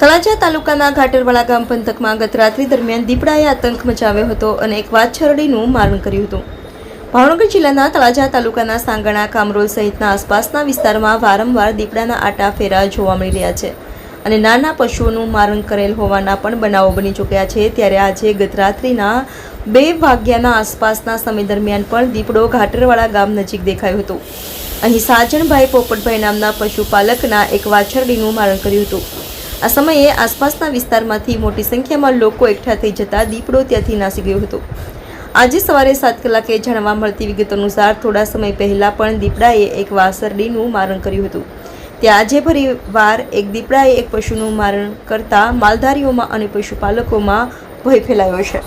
તળાજા તાલુકાના ઘાટરવાળા ગામ પંથકમાં ગત રાત્રિ દરમિયાન દીપડાએ આતંક મચાવ્યો હતો અને એક વાછરડીનું મારણ કર્યું હતું. ભાવનગર જિલ્લાના તળાજા તાલુકાના સાંગણા, કામરોલ સહિતના આસપાસના વિસ્તારમાં વારંવાર દીપડાના આટા ફેરા જોવા મળી રહ્યા છે અને નાના પશુઓનું મારણ કરેલ હોવાના પણ બનાવો બની ચૂક્યા છે. ત્યારે આજે ગત રાત્રિના બે વાગ્યાના આસપાસના સમય દરમિયાન પણ દીપડો ઘાટરવાળા ગામ નજીક દેખાયો હતો. અહીં સાજણભાઈ પોપટભાઈ નામના પશુપાલકના એક વાછરડીનું મારણ કર્યું હતું. આ સમયે આસપાસના વિસ્તારમાંથી મોટી સંખ્યામાં લોકો એકઠા થઈ જતા દીપડો ત્યાંથી નાસી ગયો હતો. આજે સવારે સાત કલાકે જાણવા મળતી વિગત અનુસાર થોડા સમય પહેલાં પણ દીપડાએ એક વાસરડીનું મારણ કર્યું હતું. ત્યાં આજે ફરી વાર એક દીપડાએ એક પશુનું મારણ કરતાં માલધારીઓમાં અને પશુપાલકોમાં ભય ફેલાયો છે.